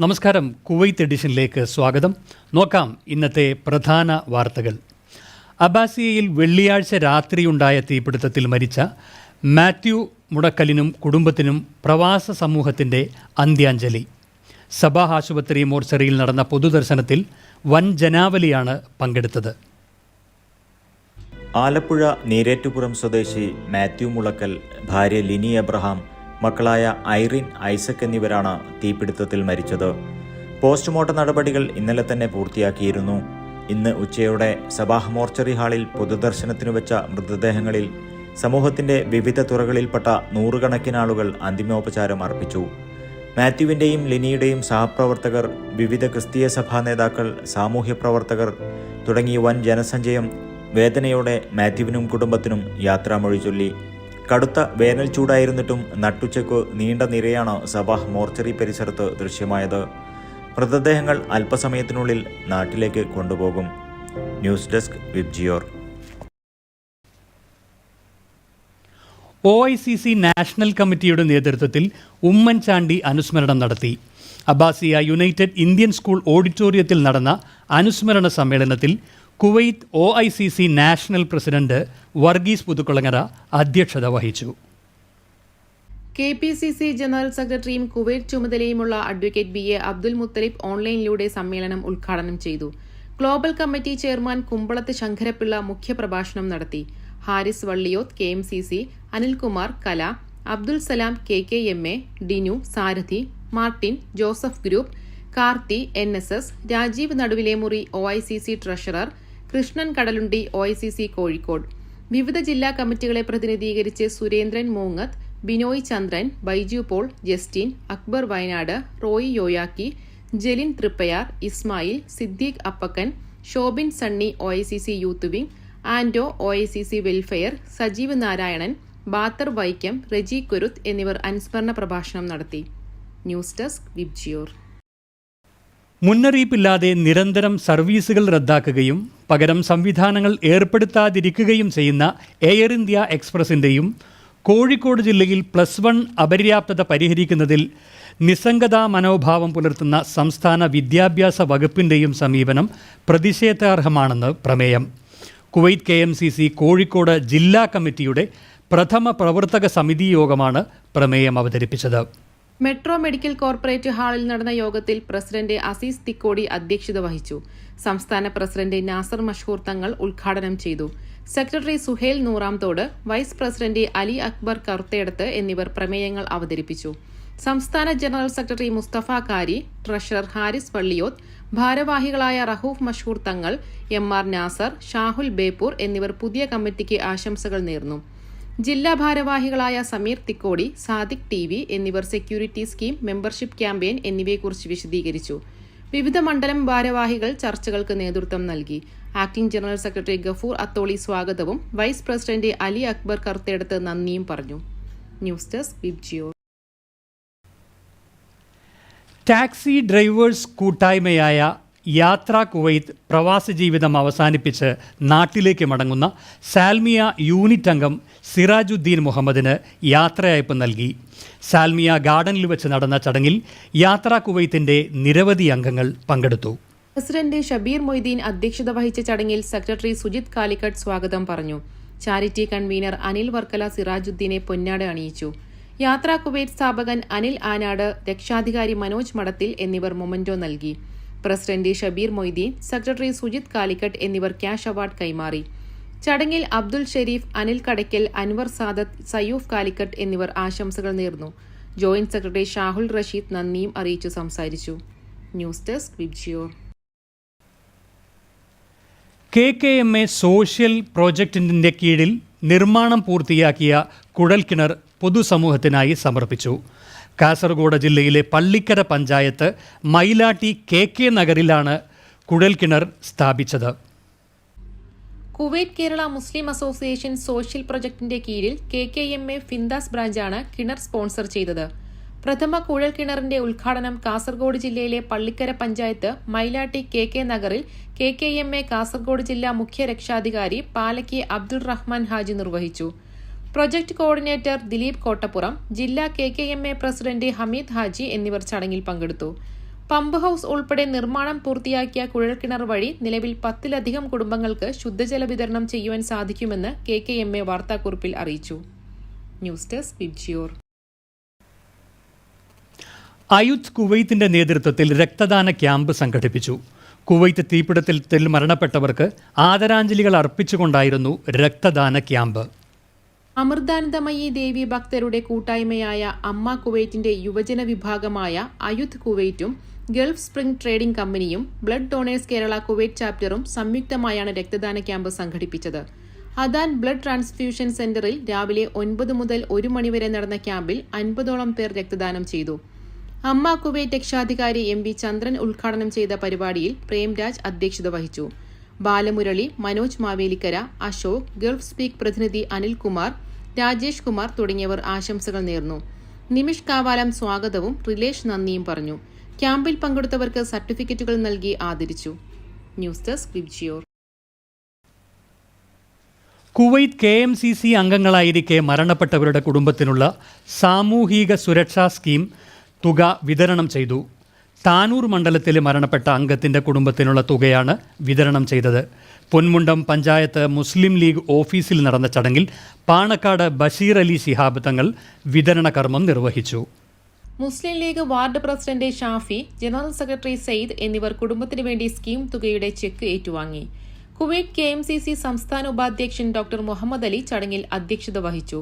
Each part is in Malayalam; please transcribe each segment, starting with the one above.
നമസ്കാരം. കുവൈത്ത് എഡിഷനിലേക്ക് സ്വാഗതം. നോക്കാം ഇന്നത്തെ പ്രധാന വാർത്തകൾ. അബാസിയയിൽ വെള്ളിയാഴ്ച രാത്രിയുണ്ടായ തീപിടുത്തത്തിൽ മരിച്ച മാത്യു മുടക്കലിനും കുടുംബത്തിനും പ്രവാസ സമൂഹത്തിന്റെ അന്ത്യാഞ്ജലി. സഭാ ആശുപത്രി മോർച്ചറിയിൽ നടന്ന പൊതുദർശനത്തിൽ വൻ ജനാവലിയാണ് പങ്കെടുത്തത്. ആലപ്പുഴ നീരേറ്റുപുറം സ്വദേശി മാത്യു മുളക്കൽ ഭാര്യ ലിനി എബ്രഹാം മക്കളായ ഐറിൻ ഐസക് എന്നിവരാണ് തീപിടുത്തത്തിൽ മരിച്ചത്. പോസ്റ്റ്മോർട്ടം നടപടികൾ ഇന്നലെ തന്നെ പൂർത്തിയാക്കിയിരുന്നു. ഇന്ന് ഉച്ചയോടെ സബാഹ് മോർച്ചറി ഹാളിൽ പൊതുദർശനത്തിനു വെച്ച മൃതദേഹങ്ങളിൽ സമൂഹത്തിന്റെ വിവിധ തുറകളിൽപ്പെട്ട നൂറുകണക്കിന് ആളുകൾ അന്തിമോപചാരം അർപ്പിച്ചു. മാത്യുവിന്റെയും ലിനിയുടെയും സഹപ്രവർത്തകർ വിവിധ ക്രിസ്തീയ സഭാ നേതാക്കൾ സാമൂഹ്യ പ്രവർത്തകർ തുടങ്ങി വൻ ജനസഞ്ചയം വേദനയോടെ മാത്യുവിനും കുടുംബത്തിനും യാത്രാമൊഴി ചൊല്ലി കടുത്ത വേനൽ ചൂടായിരുന്നിട്ടും നട്ടുച്ചയ്ക്ക് നീണ്ട നിരയാണ് സബാഹ് മോർച്ചറി പരിസരത്ത് ദൃശ്യമായത്. മൃതദേഹങ്ങൾ അല്പസമയത്തിനുള്ളിൽ നാട്ടിലേക്ക് കൊണ്ടുപോകും. News desk Vibgyor. O I C C national കമ്മിറ്റിയുടെ നേതൃത്വത്തിൽ ഉമ്മൻചാണ്ടി അനുസ്മരണം നടത്തി. അബ്ബാസിയ യുണൈറ്റഡ് ഇന്ത്യൻ സ്കൂൾ ഓഡിറ്റോറിയത്തിൽ നടന്ന അനുസ്മരണ സമ്മേളനത്തിൽ Kuwait O I C C national president Varghese Puthukulangara അധ്യക്ഷത വഹിച്ചു. K P C C general സെക്രട്ടറിയും Kuwait ചുമതലയുമുള്ള advocate B A Abdul Muthalib ഓൺലൈനിലൂടെ സമ്മേളനം ഉദ്ഘാടനം ചെയ്തു. Global committee chairman Kumbalath Sankarapillai മുഖ്യപ്രഭാഷണം നടത്തി. Haris Valliyoth K M C C Anilkumar Kala Abdul Salam K K M A Dinu Sarathi Martin Joseph group Karthi N S S Rajeev Naduvilemuri O I C C treasurer Krishnan Kadalundi O Kozhikode. വിവിധ ജില്ലാ കമ്മിറ്റികളെ പ്രതിനിധീകരിച്ച് Surendran Moongath Binoy Chandran Baiju Paul Justin Akbar Wayanad Roy യോയാക്കി Jalin Triprayar Ismail Siddique Appakkan Shobin Sunny O youth wing ആൻഡോ O welfare Sajeev Narayanan bather Vaikom Reji കുരുത്ത് എന്നിവർ അനുസ്മരണ പ്രഭാഷണം നടത്തി. News desk Vibgyor. മുന്നറിയിപ്പില്ലാതെ നിരന്തരം സർവീസുകൾ റദ്ദാക്കുകയും പകരം സംവിധാനങ്ങൾ ഏർപ്പെടുത്താതിരിക്കുകയും ചെയ്യുന്ന എയർ ഇന്ത്യ എക്സ്പ്രസിന്റെയും കോഴിക്കോട് ജില്ലയിൽ പ്ലസ് വൺ അപര്യാപ്തത പരിഹരിക്കുന്നതിൽ നിസ്സംഗതാ മനോഭാവം പുലർത്തുന്ന സംസ്ഥാന വിദ്യാഭ്യാസ വകുപ്പിന്റെയും സമീപനം പ്രതിഷേധാർഹമാണെന്ന് പ്രമേയം. Kuwait K M C C Kozhikode ജില്ലാ കമ്മിറ്റിയുടെ പ്രഥമ പ്രവർത്തക സമിതി യോഗമാണ് പ്രമേയം അവതരിപ്പിച്ചത്. മെട്രോ മെഡിക്കൽ കോർപ്പറേറ്റ് ഹാളിൽ നടന്ന യോഗത്തിൽ പ്രസിഡന്റ് അസീസ് തിക്കോടി അധ്യക്ഷത വഹിച്ചു. സംസ്ഥാന പ്രസിഡന്റ് നാസർ മഷ്ഹൂർ തങ്ങൾ ഉദ്ഘാടനം ചെയ്തു. Secretary Suhail Nooramthode vice president Ali Akbar Karuthedath എന്നിവർ പ്രമേയങ്ങൾ അവതരിപ്പിച്ചു. സംസ്ഥാന general secretary Mustafa Kari treasurer Haris Valliyoth ഭാരവാഹികളായ റഹൂഫ് മഷ്ഹൂർ തങ്ങൾ എം ആർ നാസർ ഷാഹുൽ ബേപ്പൂർ എന്നിവർ പുതിയ കമ്മിറ്റിക്ക് ആശംസകൾ നേർന്നു. ജില്ലാ ഭാരവാഹികളായ സമീർ തിക്കോടി സാദിഖ് ടി വി എന്നിവർ സെക്യൂരിറ്റി സ്കീം മെമ്പർഷിപ്പ് ക്യാമ്പയിൻ എന്നിവയെക്കുറിച്ച് വിശദീകരിച്ചു. വിവിധ മണ്ഡലം ഭാരവാഹികൾ ചർച്ചകൾക്ക് നേതൃത്വം നൽകി. Acting general secretary Gafoor Atholi സ്വാഗതവും വൈസ് പ്രസിഡന്റ് അലി അക്ബർ കറുത്തെടുത്ത് നന്ദിയും പറഞ്ഞു. News desk Vibgyor taxi drivers കൂട്ടായ്മയായ യാത്ര കുവൈത്ത് പ്രവാസ ജീവിതം അവസാനിപ്പിച്ച് നാട്ടിലേക്ക് മടങ്ങുന്ന സാൽമിയ യൂണിറ്റ് അംഗം സിറാജുദ്ദീൻ മുഹമ്മദിന് യാത്രയയപ്പ് നൽകി. സാൽമിയ ഗാർഡനിൽ വെച്ച് നടന്ന ചടങ്ങിൽ യാത്ര കുവൈത്തിന്റെ നിരവധി അംഗങ്ങൾ പങ്കെടുത്തു. പ്രസിഡന്റ് ഷബീർ മൊയ്തീൻ അധ്യക്ഷത വഹിച്ച ചടങ്ങിൽ സെക്രട്ടറി സുജിത് കാലിക്കട്ട് സ്വാഗതം പറഞ്ഞു. ചാരിറ്റി കൺവീനർ അനിൽ വർക്കല സിറാജുദ്ദീനെ പൊന്നാട അണിയിച്ചു. യാത്രാ കുവൈറ്റ് സ്ഥാപകൻ അനിൽ ആനാട് രക്ഷാധികാരി മനോജ് മടത്തിൽ എന്നിവർ മൊമന്റോ നൽകി. President Shabeer Moideen secretary Sujith Calicut എന്നിവർ ക്യാഷ് അവാർഡ് കൈമാറി. ചടങ്ങിൽ അബ്ദുൽ ഷെരീഫ് അനിൽ കടയ്ക്കൽ അൻവർ സാദത്ത് സയൂഫ് കാലിക്കട്ട് എന്നിവർ ആശംസകൾ നേർന്നു. ജോയിന്റ് സെക്രട്ടറി ഷാഹുൽ റഷീദ് നന്ദിയും അറിയിച്ചു സംസാരിച്ചു. News desk Vibgyor K K M A social പ്രോജക്റ്റിന്റെ കീഴിൽ നിർമ്മാണം പൂർത്തിയാക്കിയ കുഴൽക്കിണർ പൊതുസമൂഹത്തിനായി സമർപ്പിച്ചു. കാസർഗോഡ് ജില്ലയിലെ പള്ളിക്കര പഞ്ചായത്ത് മൈലാട്ടി കെ കെ നഗറിലാണ് കുഴൽക്കിണർ സ്ഥാപിച്ചത്. Kuwait Kerala Muslim association social പ്രൊജക്ടിന്റെ കീഴിൽ K K M A Fintas ബ്രാഞ്ചാണ് കിണർ സ്പോൺസർ ചെയ്തത്. പ്രഥമ കുഴൽ കിണറിന്റെ ഉദ്ഘാടനം കാസർഗോഡ് ജില്ലയിലെ പള്ളിക്കര പഞ്ചായത്ത് മൈലാട്ടി കെ കെ നഗറിൽ K K M A Kasaragod ജില്ലാ മുഖ്യ രക്ഷാധികാരി പാലക്കി അബ്ദുൾ റഹ്മാൻ ഹാജി നിർവഹിച്ചു. പ്രൊജക്ട് കോർഡിനേറ്റർ ദിലീപ് കോട്ടപ്പുറം ജില്ലാ K K M A president Hameed Haji എന്നിവർ ചടങ്ങിൽ പങ്കെടുത്തു. പമ്പ് ഹൌസ് ഉൾപ്പെടെ നിർമ്മാണം പൂർത്തിയാക്കിയ കുഴൽക്കിണർ വഴി നിലവിൽ പത്തിലധികം കുടുംബങ്ങൾക്ക് ശുദ്ധജല വിതരണം ചെയ്യുവാൻ സാധിക്കുമെന്ന് കെ കെ എം എ വാർത്താക്കുറിപ്പിൽ അറിയിച്ചു. ന്യൂസ് ഡെസ്ക് വിബ്ജിയോർ അയുത് കുവൈത്തിന്റെ നേതൃത്വത്തിൽ രക്തദാന ക്യാമ്പ് സംഘടിപ്പിച്ചു. കുവൈത്ത് തീപിടുത്തത്തിൽ മരണപ്പെട്ടവർക്ക് ആദരാഞ്ജലികൾ അർപ്പിച്ചുകൊണ്ടായിരുന്നു രക്തദാന ക്യാമ്പ്. അമൃതാനന്ദമയി ദേവി ഭക്തരുടെ കൂട്ടായ്മയായ അമ്മ കുവൈറ്റിന്റെ യുവജന വിഭാഗമായ അയുത് കുവൈറ്റും ഗൾഫ് സ്പ്രിംഗ് ട്രേഡിംഗ് കമ്പനിയും ബ്ലഡ് ഡോണേഴ്സ് കേരള കുവൈറ്റ് ചാപ്റ്ററും സംയുക്തമായാണ് രക്തദാന ക്യാമ്പ് സംഘടിപ്പിച്ചത്. അദാൻ ബ്ലഡ് ട്രാൻസ്ഫ്യൂഷൻ സെന്ററിൽ രാവിലെ ഒൻപത് മുതൽ ഒരു മണിവരെ നടന്ന ക്യാമ്പിൽ അൻപതോളം പേർ രക്തദാനം ചെയ്തു. അമ്മ കുവൈറ്റ് രക്ഷാധികാരി എം വി ചന്ദ്രൻ ഉദ്ഘാടനം ചെയ്ത പരിപാടിയിൽ പ്രേംരാജ് അധ്യക്ഷത വഹിച്ചു. ബാലമുരളി മനോജ് മാവേലിക്കര അശോക് ഗൾഫ് സ്പീക്ക് പ്രതിനിധി അനിൽകുമാർ രാജേഷ് കുമാർ തുടങ്ങിയവർ ആശംസകൾ നേർന്നു. നിമിഷ് കാവാലം സ്വാഗതവും റിലേഷ് നന്ദിയും പറഞ്ഞു. ക്യാമ്പിൽ പങ്കെടുത്തവർക്ക് സർട്ടിഫിക്കറ്റുകൾ നൽകി ആദരിച്ചു. News desk Vibgyor. Kuwait K M C C അംഗങ്ങളായിരിക്കെ മരണപ്പെട്ടവരുടെ കുടുംബത്തിനുള്ള സാമൂഹിക സുരക്ഷാ സ്കീം തുക വിതരണം ചെയ്തു. താനൂർ മണ്ഡലത്തിലെ മരണപ്പെട്ട അംഗത്തിന്റെ കുടുംബത്തിനുള്ള തുകയാണ് വിതരണം ചെയ്തത്. പൊന്മുണ്ടം പഞ്ചായത്ത് മുസ്ലിം ലീഗ് ഓഫീസിൽ നടന്ന ചടങ്ങിൽ പാണക്കാട് ബഷീർ അലി ശിഹാബ് തങ്ങൾ വിതരണ കർമ്മം നിർവഹിച്ചു. Muslim league ward president Shafi general secretary Saeed എന്നിവർ കുടുംബത്തിനു വേണ്ടി സ്കീം തുകയുടെ ചെക്ക് ഏറ്റുവാങ്ങി. Kuwait K M C C സംസ്ഥാന ഉപാധ്യക്ഷൻ ഡോക്ടർ മുഹമ്മദ് അലി ചടങ്ങിൽ അധ്യക്ഷത വഹിച്ചു.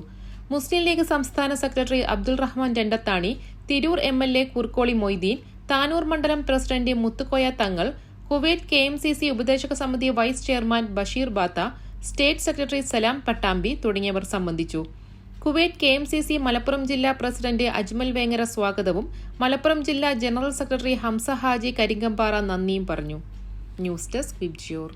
മുസ്ലിം ലീഗ് സംസ്ഥാന secretary Abdul Rahman Randathani Tirur M L A Kurukkoli Moideen Tanur മണ്ഡലം president Muthukoya Thangal Kuwait K M C C ഉപദേശക സമിതി vice chairman Basheer Batha state secretary Salam Pattambi തുടങ്ങിയവർ സംബന്ധിച്ചു. Kuwait K M C C Malappuram ജില്ലാ പ്രസിഡന്റ് അജ്മൽ വേങ്ങര സ്വാഗതവും മലപ്പുറം ജില്ലാ ജനറൽ സെക്രട്ടറി ഹംസ ഹാജി കരിങ്കമ്പാറ നന്ദിയും പറഞ്ഞു. News desk Vibgyor.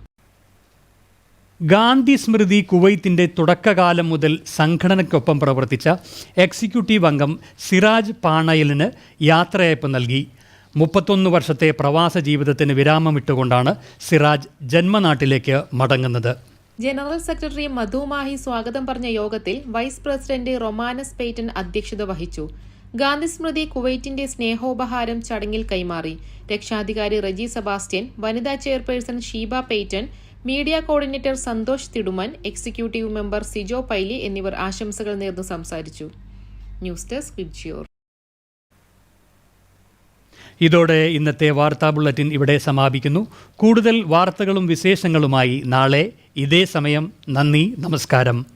Gandhi Smriti കുവൈത്തിന്റെ തുടക്കകാലം മുതൽ സംഘടനയ്ക്കൊപ്പം പ്രവർത്തിച്ച എക്സിക്യൂട്ടീവ് അംഗം സിറാജ് പാണയലിന് യാത്രയയപ്പ് നൽകി. മുപ്പത്തൊന്ന് വർഷത്തെ പ്രവാസ ജീവിതത്തിന് വിരാമമിട്ടുകൊണ്ടാണ് സിറാജ് ജന്മനാട്ടിലേക്ക് മടങ്ങുന്നത്. ജനറൽ സെക്രട്ടറി മധു മാഹി സ്വാഗതം പറഞ്ഞ യോഗത്തിൽ വൈസ് പ്രസിഡന്റ് റൊമാനസ് പേറ്റൻ അധ്യക്ഷത വഹിച്ചു. ഗാന്ധി സ്മൃതി കുവൈറ്റിന്റെ സ്നേഹോപഹാരം ചടങ്ങിൽ കൈമാറി. രക്ഷാധികാരി റജി സെബാസ്റ്റ്യൻ വനിതാ chairperson Sheeba Paten media coordinator Santhosh Thiduman executive member Sijo Paily എന്നിവർ ആശംസകൾ നേർന്ന് സംസാരിച്ചു. News desk Vibgyor. ഇതോടെ ഇന്നത്തെ വാർത്താ ബുള്ളറ്റിൻ ഇവിടെ സമാപിക്കുന്നു. കൂടുതൽ വാർത്തകളും വിശേഷങ്ങളുമായി നാളെ ഇതേ സമയം. നന്ദി നമസ്കാരം.